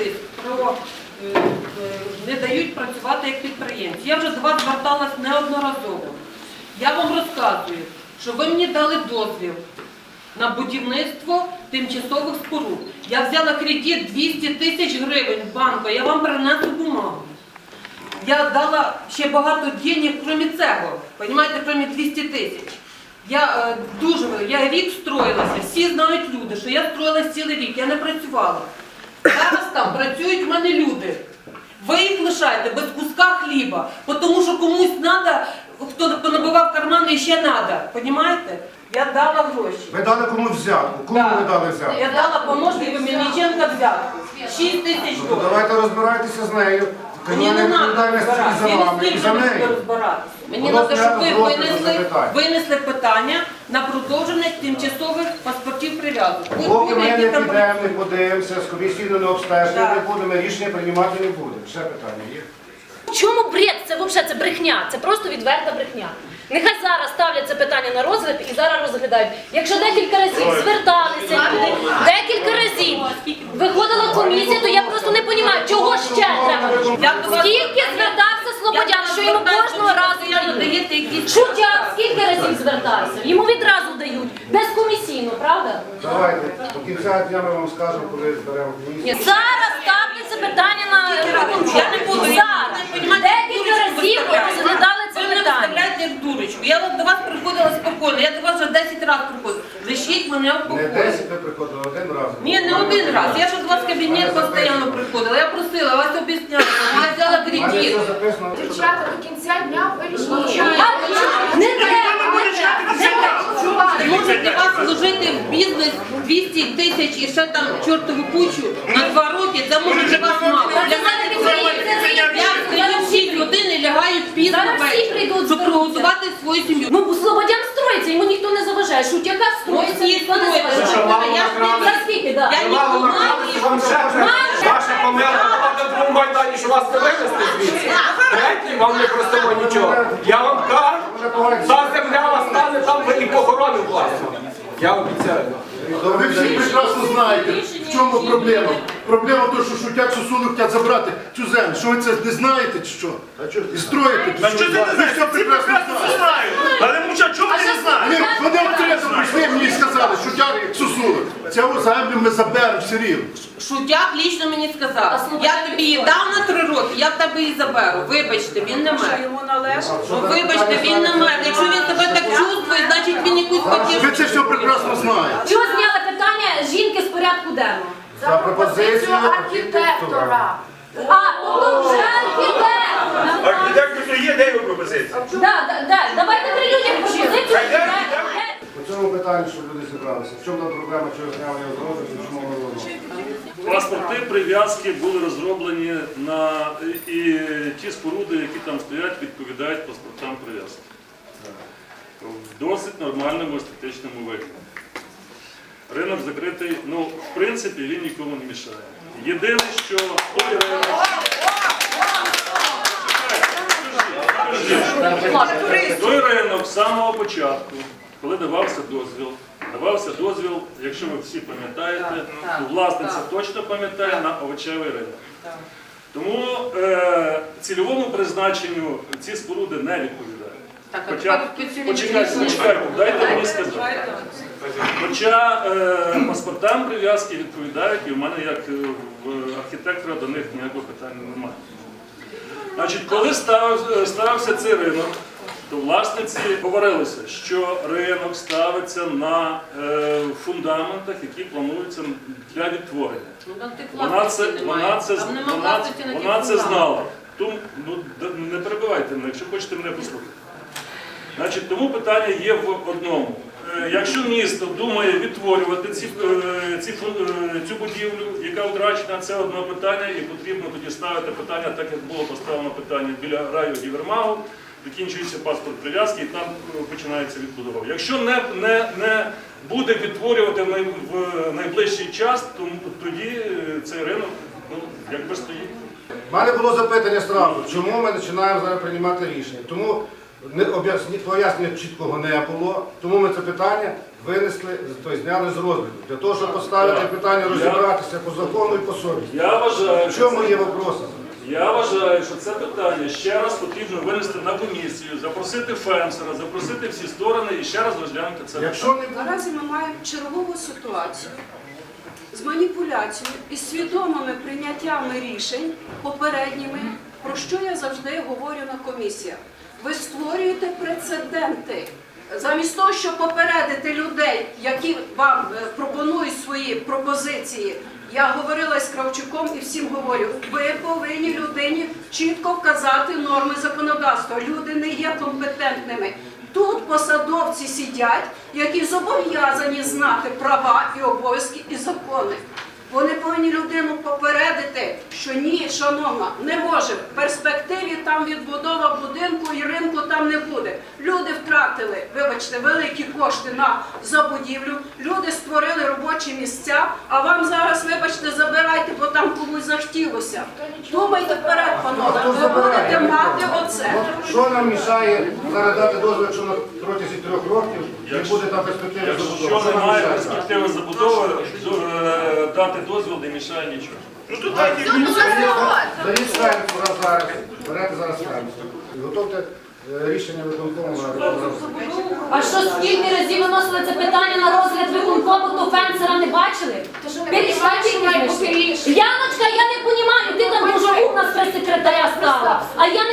тиск про е, е, не дають працювати як підприємці. Я вже до вас зверталась неодноразово. Я вам розказую, що ви мені дали дозвіл на будівництво тимчасових споруд. Я взяла кредит 200 тисяч гривень банку, я вам принесу бумагу. Я дала ще багато денег, крім цього, розумієте, крім 200 тисяч. Я е, дуже я рік строїлася, всі знають люди, що я строїлася цілий рік, я не працювала. Зараз там працюють в мене люди. Ви їх лишаєте без куска хліба, тому що комусь треба, хто понабивав кармани, ще треба. Понімаєте? Я дала гроші. Ви дали комусь взятку. Кому Так. ви дали взятку? Я дала помощнику Мельниченка взятку. 6 тисяч Ну, доларів. давайте розбирайтеся з нею. Мені не треба відповідальність і за вами, і розбиратися. Мені треба, щоб ви винесли, винесли питання на продовження тимчасових паспортів прив'язок. Поки ми не підемо, не подивимося, з комісійно не обстеження не будемо, рішення приймати не будемо. Ще питання є? В чому бред? Це взагалі це брехня, це просто відверта брехня. Нехай зараз ставлять це питання на розгляд і зараз розглядають. Якщо декілька разів зверталися люди, декілька разів виходила комісія, то я просто не чого ще треба. Скільки звертався Слободян, що йому кожного разу дають? Шутяк скільки разів звертався? Йому відразу дають, безкомісійно, правда? Давайте, до кінця дня ми вам скажемо, коли зберемо комісію. Зараз ставте це питання на Я не буду. Зараз. Декілька разів розглядали це Ви мене виставляєте як дурочку. Я до вас приходила спокійно, я до вас вже 10 разів мене Не покої. 10 ви приходили, один раз. Ні, не один раз. Я ж до вас в кабінет постійно приходила. Я просила, вас об'ясняла. Я взяла У мене кредит. все записано. Дівчата до кінця дня вирішили. Не треба, не для вас служити в бізнес 200 тисяч і ще там чортову кучу на два роки, це може для вас мало. Для мене це я встаю в 6 годин і лягаю пізно Зараз всі ввечері, прийдуть, щоб приготувати свою сім'ю. Ну, Слободян строїться, йому ніхто не заважає. Шутяка я ж не- За скільки, да? Я нікому не Вам ще Ваша помилка була на другому майдані, що вас не вивезли звідси. Третій вам не простимо нічого. Я вам кажу, та земля вас стане там ви і похорони власне. Я обіцяю. Та Ви всі прекрасно знаєте, в чому проблема. Проблема в тому, що шутять сусули хочуть забрати цю землю. Що ви це не знаєте чи що? І строїте Та що ти не знаєш? Всі прекрасно знаєте. знають. Але муча, чого ти не знаєш? Вони відкрито прийшли мені сказали, шутять сусули. Цю землю ми заберемо все рівно. Шутяк лічно мені сказав, я тобі її дав на три роки, я в тебе її заберу. Вибачте, він не мер. Ну, вибачте, він не мер. Якщо він себе так чувствує, значить він якусь хотів. Ви це все прекрасно знаєте. Чого зняли питання жінки з денного? За пропозицію архітектора. А, ну вже архітектор. Архітектор є, де його пропозиція? Да, да, да. Давайте при людях пропозицію. По цьому питанню, щоб люди зібралися. В чому там проблема, чого зняли його з розгляду, чому ми воно? Паспорти прив'язки були розроблені на і ті споруди, які там стоять, відповідають паспортам прив'язки. В досить нормальному естетичному вигляді. Ринок закритий, ну, в принципі, він нікому не мішає. Єдине, що той ринок. Той ринок з самого початку, коли давався дозвіл, давався дозвіл, якщо ви всі пам'ятаєте, то власниця точно пам'ятає на овочевий ринок. Тому е, цільовому призначенню ці споруди не відповідають. Так, а Хоча, тепер під почекайте, почекайте, дайте мені сказати. Хоча е, паспортам прив'язки відповідають, і в мене як е, в архітектора до них ніякого питання немає. Значить, коли став, е, ставився цей ринок, то власниці говорилося, що ринок ставиться на е, фундаментах, які плануються для відтворення. Ну, там тих Вона власностей це, немає. вона це, Там нема вона, власності на ті вона це знала. Тому ну, д- не перебивайте мене, якщо хочете мене послухати. Значить, тому питання є в одному. Е, Якщо місто думає відтворювати ці, е, ці, е, цю будівлю, яка втрачена, це одне питання, і потрібно тоді ставити питання, так як було поставлено питання біля раю Дівермагу, закінчується паспорт прив'язки і там починається відбудова. Якщо не, не, не буде відтворювати в, найближчий час, то тоді цей ринок ну, якби стоїть. У мене було запитання одразу, чому ми починаємо зараз приймати рішення. Тому не об'ясні- пояснення чіткого не було, тому ми це питання винесли, тобто зняли з розгляду. Для того, щоб поставити питання, розібратися по закону і по совісті. Я вважаю, В що чому це- є вопроси? Я вважаю, що це питання ще раз потрібно винести на комісію, запросити фенсера, запросити всі сторони і ще раз розглянути це. Якщо питання. не буде, Наразі ми маємо чергову ситуацію з маніпуляцією і свідомими прийняттями рішень попередніми, про що я завжди говорю на комісіях. Ви створюєте прецеденти. Замість того, щоб попередити людей, які вам е, пропонують свої пропозиції, я говорила з Кравчуком і всім говорю, ви повинні людині чітко вказати норми законодавства. Люди не є компетентними. Тут посадовці сидять, які зобов'язані знати права і обов'язки і закони. Вони повинні людину попередити, що ні, шановна, не може. В перспективі там відбудова будинку і ринку там не буде. Люди втратили, вибачте, великі кошти на забудівлю. Люди створили робочі місця. А вам зараз, вибачте, забирайте, бо там комусь захотілося. Думайте вперед, панове. Ви будете мати оце. що нам мішає зараз дати дозвіл, якщо на протязі трьох років не буде там перспективи забудови? Якщо Що нам немає перспективи забудови, дати дозвіл не мішає нічого. Ну то дайте Дають сферку раз зараз, берете зараз сферку. Готовте е, рішення виконкому на А що скільки разів виносили це питання на розгляд виконкому, то фенсера не бачили? Перестань Яночка, я не розумію, ти там дуже умна з прес-секретаря стала. А я